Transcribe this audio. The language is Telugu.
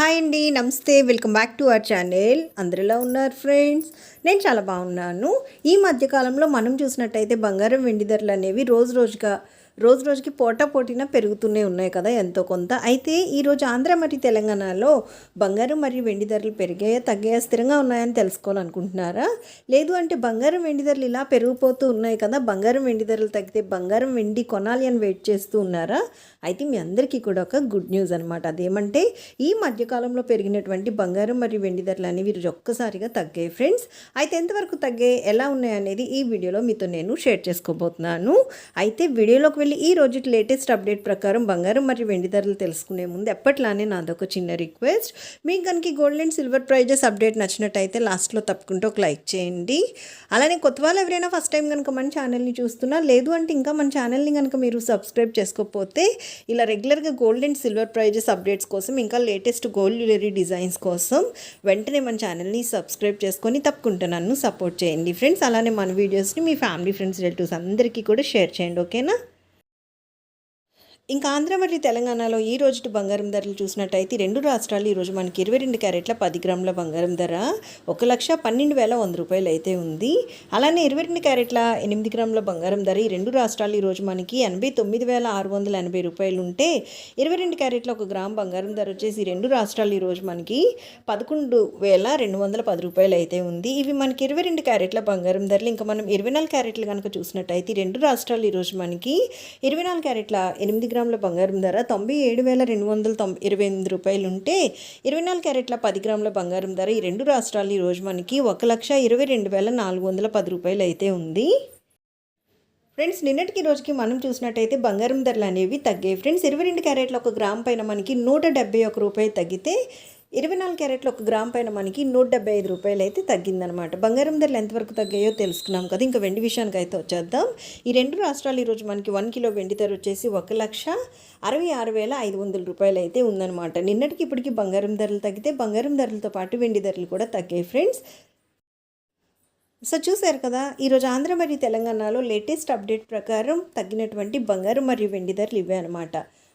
హాయ్ అండి నమస్తే. Welcome back to our channel. అందరిలా ఉన్నారు ఫ్రెండ్స్? నేను చాలా బాగున్నాను. ఈ మధ్యకాలంలో మనం చూసినట్టయితే బంగారం వెండి ధరలు అనేవి రోజు రోజుగా రోజు రోజుకి పోటా పోటీన పెరుగుతూనే ఉన్నాయి కదా ఎంతో కొంత. అయితే ఈరోజు ఆంధ్ర మరియు తెలంగాణలో బంగారం మరియు వెండి ధరలు పెరిగాయా తగ్గాయా స్థిరంగా ఉన్నాయని తెలుసుకోవాలనుకుంటున్నారా? లేదు అంటే బంగారం వెండి ధరలు ఇలా పెరిగిపోతూ ఉన్నాయి కదా బంగారం వెండి ధరలు తగ్గితే బంగారం వెండి కొనాలి అని వెయిట్ చేస్తూ ఉన్నారా? అయితే మీ అందరికీ కూడా ఒక గుడ్ న్యూస్ అనమాట అదేమంటే ఈ మధ్యకాలంలో పెరిగినటువంటి బంగారం మరియు వెండి ధరలు అనేవి ఒక్కసారిగా తగ్గాయి ఫ్రెండ్స్. అయితే ఎంతవరకు తగ్గాయి ఎలా ఉన్నాయి అనేది ఈ వీడియోలో మీతో నేను షేర్ చేసుకోబోతున్నాను. అయితే వీడియోలోకి వెళ్ళి ఈ రోజు లేటెస్ట్ అప్డేట్ ప్రకారం బంగారం మరియు వెండి ధరలు తెలుసుకునే ముందు ఎప్పట్లానే నాదొక చిన్న రిక్వెస్ట్. మీకు కనుక gold and silver prices update నచ్చినట్టయితే లాస్ట్లో తప్పకుండా ఒక లైక్ చేయండి. అలానే కొత్త వాళ్ళు ఎవరైనా ఫస్ట్ టైం కనుక మన ఛానల్ని చూస్తున్నా లేదు అంటే ఇంకా మన ఛానల్ని కనుక మీరు సబ్స్క్రైబ్ చేసుకోకపోతే ఇలా రెగ్యులర్గా gold and silver prices updates కోసం ఇంకా లేటెస్ట్ గోల్డ్ జ్యువెలరీ డిజైన్స్ కోసం వెంటనే మన ఛానల్ని సబ్స్క్రైబ్ చేసుకొని తప్పకుండా నన్ను సపోర్ట్ చేయండి. ఫ్రెండ్స్ అలానే మన వీడియోస్ని మీ ఫ్యామిలీ ఫ్రెండ్స్ రిలేటివ్స్ అందరికీ కూడా షేర్ చేయండి ఓకేనా? ఇంకా ఆంధ్ర మరియు తెలంగాణలో ఈ రోజు బంగారం ధరలు చూసినట్టయితే రెండు రాష్ట్రాలు ఈరోజు మనకి ఇరవై రెండు క్యారెట్ల పది గ్రాముల బంగారం ధర ఒక లక్ష పన్నెండు వేల వంద రూపాయలు అయితే ఉంది. అలానే ఇరవై రెండు క్యారెట్ల ఎనిమిది గ్రాముల బంగారం ధర ఈ రెండు రాష్ట్రాలు ఈరోజు మనకి ఎనభై తొమ్మిది వేల ఆరు వందల ఎనభై రూపాయలు ఉంటే ఇరవై రెండు క్యారెట్ల ఒక గ్రామ్ బంగారం ధర వచ్చేసి రెండు రాష్ట్రాలు ఈరోజు మనకి పదకొండు వేల రెండు వందల పది రూపాయలు అయితే ఉంది. ఇవి మనకి ఇరవై రెండు క్యారెట్ల బంగారం ధరలు. ఇంకా మనం ఇరవై నాలుగు క్యారెట్లు కనుక చూసినట్టయితే రెండు రాష్ట్రాలు ఈరోజు మనకి ఇరవై నాలుగు క్యారెట్ల ఎనిమిది గ్రాముల గ్రాముల బంగారం ధర తొంభై ఏడు వేల రెండు వందల తొంభై ఇరవై ఎనిమిది రూపాయలు ఉంటే ఇరవై నాలుగు క్యారెట్ల పది గ్రాముల బంగారం ధర ఈ రెండు రాష్ట్రాలు ఈరోజు మనకి ఒక లక్ష ఇరవై రెండు వేల నాలుగు వందల పది రూపాయలు అయితే ఉంది. ఫ్రెండ్స్ నిన్నటికి రోజుకి మనం చూసినట్టయితే బంగారం ధరలు అనేవి తగ్గాయి. ఫ్రెండ్స్ ఇరవై రెండు క్యారెట్ల ఒక గ్రామ్ పైన మనకి నూట డెబ్బై ఒక రూపాయి తగ్గితే ఇరవై నాలుగు క్యారెట్లు ఒక గ్రామ్ పైన మనకి నూట డెబ్బై ఐదు రూపాయలు అయితే తగ్గిందనమాట బంగారం ధరలు ఎంతవరకు తగ్గాయో తెలుసుకున్నాం కదా. ఇంకా వెండి విషయానికి అయితే వచ్చేద్దాం. ఈ రెండు రాష్ట్రాలు ఈరోజు మనకి వన్ కిలో వెండి ధర వచ్చేసి ఒక లక్ష అరవై ఆరు వేల ఐదు వందల రూపాయలు అయితే ఉందన్నమాట. నిన్నటికి ఇప్పటికి బంగారం ధరలు తగ్గితే బంగారం ధరలతో పాటు వెండి ధరలు కూడా తగ్గాయి ఫ్రెండ్స్. సో చూశారు కదా ఈరోజు ఆంధ్ర మరియు తెలంగాణలో లేటెస్ట్ అప్డేట్ ప్రకారం తగ్గినటువంటి బంగారం మరియు వెండి ధరలు ఇవే అనమాట